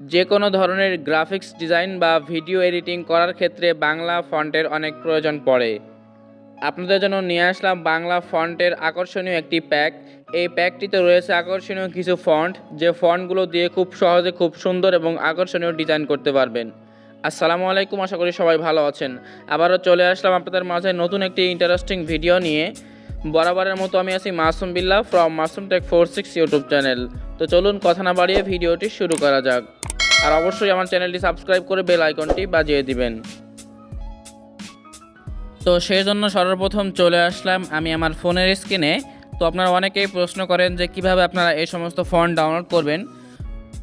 যে কোনো ধরনের গ্রাফিক্স ডিজাইন বা ভিডিও এডিটিং করার ক্ষেত্রে বাংলা ফন্টের অনেক প্রয়োজন পড়ে। আপনাদের জন্য নিয়ে আসলাম বাংলা ফন্টের আকর্ষণীয় একটি প্যাক। এই প্যাকটিতে রয়েছে আকর্ষণীয় কিছু ফন্ট, যে ফন্টগুলো দিয়ে খুব সহজে খুব সুন্দর এবং আকর্ষণীয় ডিজাইন করতে পারবেন। আসসালামু আলাইকুম, আশা করি সবাই ভালো আছেন। আবারও চলে আসলাম আপনাদের মাঝে নতুন একটি ইন্টারেস্টিং ভিডিও নিয়ে। বরাবরের মতো আমি আছি Masum Billa from Masum tech four six YouTube channel. তো চলুন কথা না বাড়িয়ে ভিডিওটি শুরু করা যাক। আর অবশ্যই আমার চ্যানেলটি সাবস্ক্রাইব করে বেল আইকনটি বাজিয়ে দিবেন। তো সেই জন্য সর্বপ্রথম চলে আসলাম আমি আমার ফোনের স্ক্রিনে। তো আপনারা অনেকেই প্রশ্ন করেন যে কীভাবে আপনারা এই সমস্ত ফোন ডাউনলোড করবেন।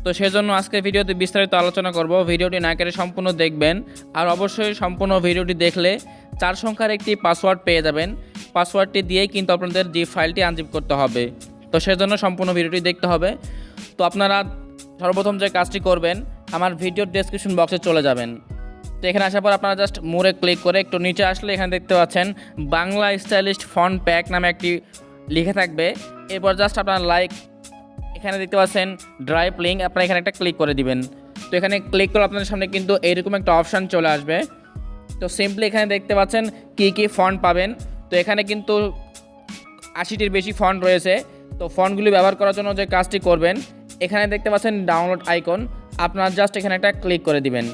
তো সেজন্য আজকে ভিডিওতে বিস্তারিত আলোচনা করব। ভিডিওটি না কেটে সম্পূর্ণ দেখবেন। আর অবশ্যই সম্পূর্ণ ভিডিওটি দেখলে চার সংখ্যার একটি পাসওয়ার্ড পেয়ে যাবেন। পাসওয়ার্ডটি দিয়েই কিন্তু আপনাদের জি ফাইলটি আনজিপ করতে হবে। তো সেজন্য সম্পূর্ণ ভিডিওটি দেখতে হবে। তো আপনারা সর্বপ্রথম যে কাজটি করবেন, আমার ভিডিওর ডেসক্রিপশন বক্সে চলে যাবেন। তো এখানে আসার পর আপনারা জাস্ট মোড়ে ক্লিক করে একটু নিচে আসলে এখানে দেখতে পাচ্ছেন, বাংলা স্টাইলিস্ট ফন্ট প্যাক নামে একটি লিখে থাকবে। এরপর জাস্ট আপনারা লাইক এখানে দেখতে পাচ্ছেন ড্রাইভ লিঙ্ক আপনারা এখানে একটা ক্লিক করে দিবেন। তো এখানে ক্লিক করে আপনাদের সামনে কিন্তু এইরকম একটা অপশান চলে আসবে। তো সিম্পলি এখানে দেখতে পাচ্ছেন কী কী ফন্ট পাবেন। তো এখানে কিন্তু আশিটির বেশি ফন্ট রয়েছে। তো ফন্টগুলি ব্যবহার করার জন্য যে কাজটি করবেন এখানে দেখতে পাচ্ছেন ডাউনলোড আইকন আপনার জাস্ট এখানে একটা ক্লিক করে দিবেন।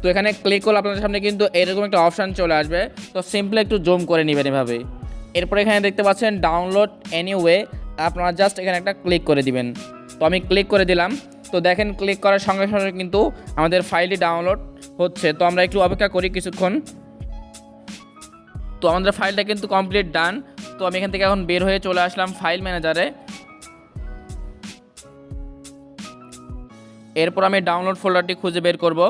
তো এখানে ক্লিক করলে আপনাদের সামনে কিন্তু এরকম একটা অপশান চলে আসবে। তো সিম্পলি একটু জুম করে নেবেন এভাবে। এরপরে এখানে দেখতে পাচ্ছেন ডাউনলোড এনিওয়ে আপনারা জাস্ট এখানে একটা ক্লিক করে দিবেন। তো আমি ক্লিক করে দিলাম। তো দেখেন ক্লিক করার সঙ্গে সঙ্গে কিন্তু আমাদের ফাইলটি ডাউনলোড হচ্ছে। তো আমরা একটু অপেক্ষা করি কিছুক্ষণ। তো আমাদের ফাইলটা কিন্তু কমপ্লিট ডান তো আমি এখান থেকে এখন বের হয়ে চলে আসলাম ফাইল ম্যানেজারে এরপর আমি ডাউনলোড ফোল্ডারটি খুঁজে বের করব।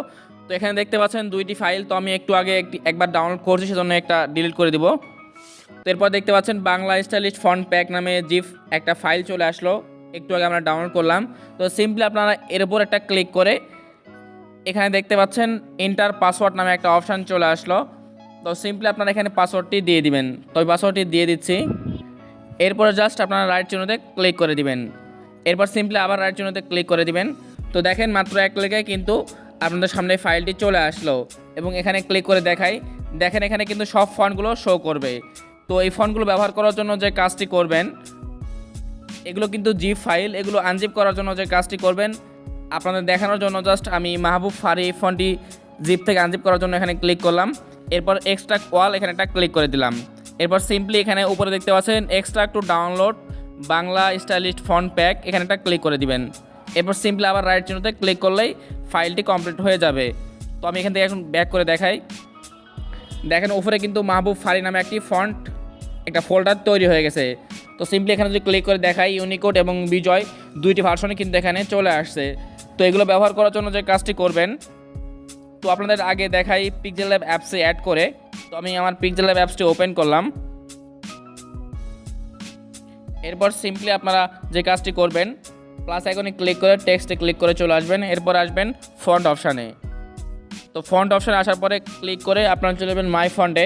তো এখানে দেখতে পাচ্ছেন দুইটি ফাইল তো আমি একটু আগে একটি একবার ডাউনলোড করছি, সেজন্য একটা ডিলিট করে দিব। এরপর দেখতে পাচ্ছেন বাংলা স্টাইলিস্ট ফন্ট প্যাক নামে জিপ একটা ফাইল চলে আসলো। একটু আগে আমরা ডাউনলোড করলাম। তো সিম্পলি আপনারা এর উপর একটা ক্লিক করে এখানে দেখতে পাচ্ছেন ইন্টার পাসওয়ার্ড নামে একটা অপশান চলে আসলো। তো সিম্পলি আপনারা এখানে পাসওয়ার্ডটি দিয়ে দিবেন। তো ওই পাসওয়ার্ডটি দিয়ে দিচ্ছি। এরপরে জাস্ট আপনারা রাইট চিহ্নতে ক্লিক করে দিবেন। এরপর সিম্পলি আবার রাইট চিহ্নতে ক্লিক করে দিবেন। তো দেখেন মাত্র এক ক্লিকে কিন্তু আপনাদের সামনে ফাইলটি চলে আসলো এবং এখানে ক্লিক করে দেখাই। দেখেন এখানে কিন্তু সব ফন্টগুলো শো করবে। তো এই ফন্টগুলো ব্যবহার করার জন্য যে কাজটি করবেন, এগুলো কিন্তু জিপ ফাইল এগুলো আনজিপ করার জন্য যে কাজটি করবেন, আপনাদের দেখানোর জন্য জাস্ট আমি মাহবুব ফারি ফোনটি জিপ থেকে আনজিপ করার জন্য এখানে ক্লিক করলাম। এরপর এক্সট্রা ওয়াল এখানে একটা ক্লিক করে দিলাম। এরপর সিম্পলি এখানে উপরে দেখতে পাচ্ছেন extra to download Bangla stylist font pack এখানে একটা ক্লিক করে দিবেন। এরপর সিম্পলি আবার রাইট চিহ্নতে ক্লিক করলেই ফাইলটি কমপ্লিট হয়ে যাবে। তো আমি এখান থেকে এখন ব্যাক করে দেখাই। দেখেন উপরে কিন্তু মাহবুব ফারি নামে একটি ফন্ট একটা ফোল্ডার তৈরি হয়ে গেছে। তো সিম্পলি এখানে যদি ক্লিক করে দেখাই ইউনিকোড এবং বিজয় দুইটি ভার্সনে কিন্তু এখানে চলে আসছে। তো এগুলো ব্যবহার করার জন্য যে কাজটি করবেন, তো আপনাদের আগে দেখাই পিকজেল ল্যাব অ্যাপসে অ্যাড করে। তো আমি আমার পিকজেল ল্যাব অ্যাপসটি ওপেন করলাম। এরপর সিম্পলি আপনারা যে কাজটি করবেন প্লাস আইকনে ক্লিক করে টেক্সটে ক্লিক করে চলে আসবেন। এরপর আসবেন ফন্ট অপশানে তো ফন্ট অপশানে আসার পরে ক্লিক করে আপনারা চলে যাবেন মাই ফন্টে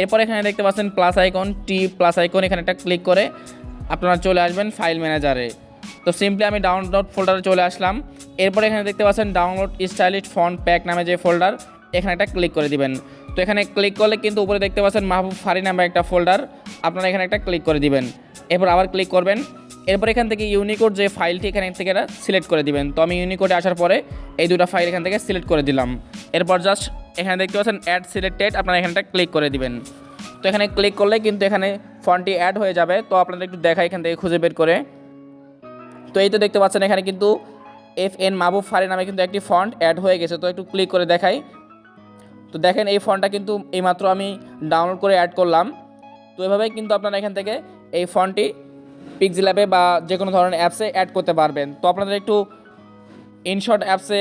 এরপর এখানে দেখতে পাচ্ছেন প্লাস আইকন টি প্লাস আইকন এখানে একটা ক্লিক করে আপনারা চলে আসবেন ফাইল ম্যানেজারে তো সিম্পলি আমি ডাউনলোড ফোল্ডারে চলে আসলাম। এরপর এখানে দেখতে পাচ্ছেন ডাউনলোড স্টাইলিশ ফন্ট প্যাক নামে যে ফোল্ডার এখানে একটা ক্লিক করে দিবেন। তো এখানে ক্লিক করলে কিন্তু উপরে দেখতে পাচ্ছেন মাহবুব ফারি নামে একটা ফোল্ডার আপনারা এখানে একটা ক্লিক করে দিবেন। এরপর আবার ক্লিক করবেন। এরপর এখান থেকে ইউনিকোড যে ফাইলটি এখানে থেকে এটা সিলেক্ট করে দিবেন। তো আমি ইউনিকোডে আসার পরে এই দুটো ফাইল এখান থেকে সিলেক্ট করে দিলাম। এরপর জাস্ট এখানে দেখতে পাচ্ছেন অ্যাড সিলেক্টেড আপনারা এখানটা ক্লিক করে দিবেন। তো এখানে ক্লিক করলে কিন্তু এখানে ফন্টটি অ্যাড হয়ে যাবে। তো আপনাদের একটু দেখা এখান থেকে খুঁজে বের করে। তো এই তো দেখতে পাচ্ছেন এখানে কিন্তু এফ এন মাহবুব ফারি নামে কিন্তু একটি ফন্ট অ্যাড হয়ে গেছে। তো একটু ক্লিক করে দেখাই। তো দেখেন এই ফন্টটা কিন্তু এইমাত্র আমি ডাউনলোড করে অ্যাড করলাম। তো এভাবেই কিন্তু আপনারা এখান থেকে এই ফন্টটি পিক্সেল অ্যাপে বা যে কোনো ধরনের অ্যাপসে অ্যাড করতে পারবেন। তো আপনাদের একটু ইনশর্ট অ্যাপসে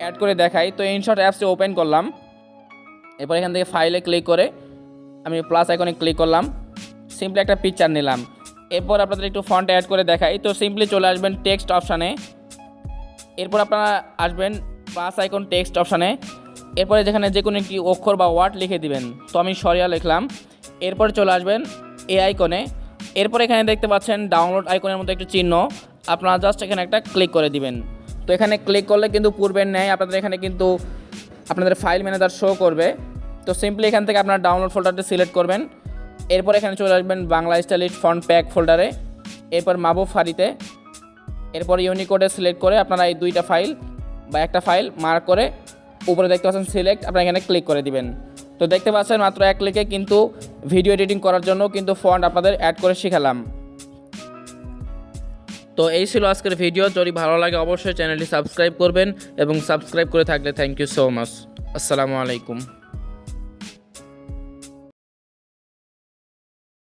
অ্যাড করে দেখাই। তো ইনশর্ট অ্যাপসে ওপেন করলাম। এরপর এখান থেকে ফাইলে ক্লিক করে আমি প্লাস আইকনে ক্লিক করলাম। সিম্পলি একটা পিকচার নিলাম। এরপর আপনাদের একটু ফন্ট অ্যাড করে দেখাই। তো সিম্পলি চলে আসবেন টেক্সট অপশানে এরপর আপনারা আসবেন প্লাস আইকন টেক্সট অপশানে এরপরে যেখানে যে কোনো একটি অক্ষর বা ওয়ার্ড লিখে দিবেন। তো আমি সরিয়া লিখলাম। এরপর চলে আসবেন এ। আইকনে এরপর এখানে দেখতে পাচ্ছেন ডাউনলোড আইকনের মতো একটি চিহ্ন। আপনারা জাস্ট এখানে একটা ক্লিক করে দিবেন। তো এখানে ক্লিক করলে কিন্তু পূর্বের নেয় আপনাদের এখানে কিন্তু আপনাদের ফাইল ম্যানেজার শো করবে। তো সিম্পলি এখান থেকে আপনারা ডাউনলোড ফোল্ডারটি সিলেক্ট করবেন। এরপর এখানে চলে আসবেন বাংলা স্টাইলিশ ফন্ট প্যাক ফোল্ডারে এরপর মাবো ফারিতে। এরপর ইউনিকোডে সিলেক্ট করে আপনারা এই দুইটা ফাইল বা একটা ফাইল মার্ক করে উপরে দেখতে পাচ্ছেন সিলেক্ট আপনারা এখানে ক্লিক করে দিবেন। তো দেখতে পাচ্ছেন মাত্র এক ক্লিকে কিন্তু ভিডিও এডিটিং করার জন্য কিন্তু ফন্ট আপনাদের অ্যাড করে শিখালাম। তো এই ছিল আজকের ভিডিও যদি ভালো লাগে অবশ্যই চ্যানেলটি সাবস্ক্রাইব করবেন এবং সাবস্ক্রাইব করে থাকলে থ্যাংক ইউ সো মাচ আসসালামু আলাইকুম।